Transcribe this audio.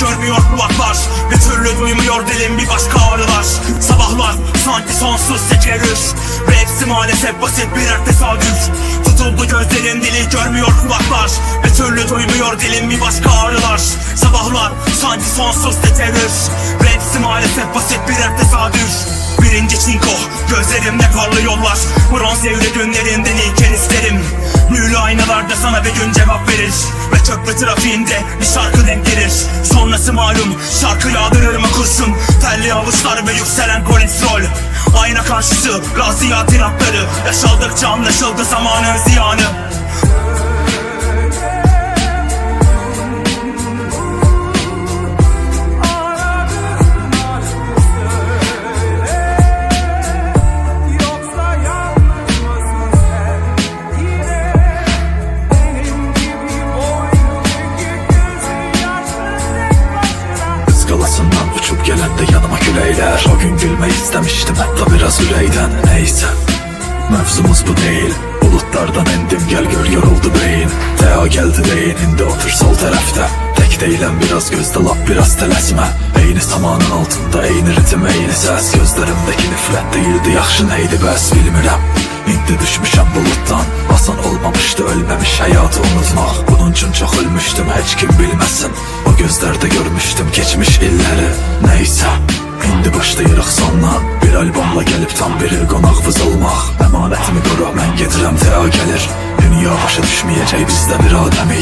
görmüyor kulaklar. Bir türlü duymuyor dilim bir başka ağrılar. Sabahlar sanki sonsuz tekerrür Ve hepsi maalesef basit birer tesadüf. Tutuldu gözlerin dili görmüyor kulaklar. Bir türlü duymuyor dilim bir başka ağrılar. Sabahlar sanki sonsuz tekerrür Ve hepsi maalesef basit birer tesadüf. Birinci çinko Gözlerimde karlı yollar. Bronz devri günlerinden ilken isterim. Mühürlü aynalarda sana bir gün cevap verir. Ve köprü trafiğinde bir şarkı denk gelir. Sonrası malum şarkı yağdırır mı kurşun? Telli avuçlar ve yükselen kolesterol Ayna karşısı raziyat inatları Yaşaldıkça anlaşıldı zamanın ziyanı gelen de yanıma küleyler. O gün gülmeyi istemiştim hatta biraz üleyden Neyse Mevzumuz bu değil. Bulutlardan indim gel gör yoruldu beyin. Teo geldi deyin indi otur sol tarafta. Tek değilim biraz gözde lap biraz telesme. Eyni samanın altında eyni ritim eyni ses. Gözlerimdeki nifret değildi yaxşı neydi bəs bilmirəm İndi düşmüşəm bulutdan Asan olmamışdı ölmemiş hayatı unutmak. Bunun için çok ölmüştüm hiç kim bilmesin. O gözlerde görmüştüm geçmiş illeri Neyse. İndi başlayırıq sondan Bir albomla gelip tam il qonaq olmaq Əmanətimi qura mən gedirəm teo gəlir Dünya başa düşməyəcək bizdə bir adəmi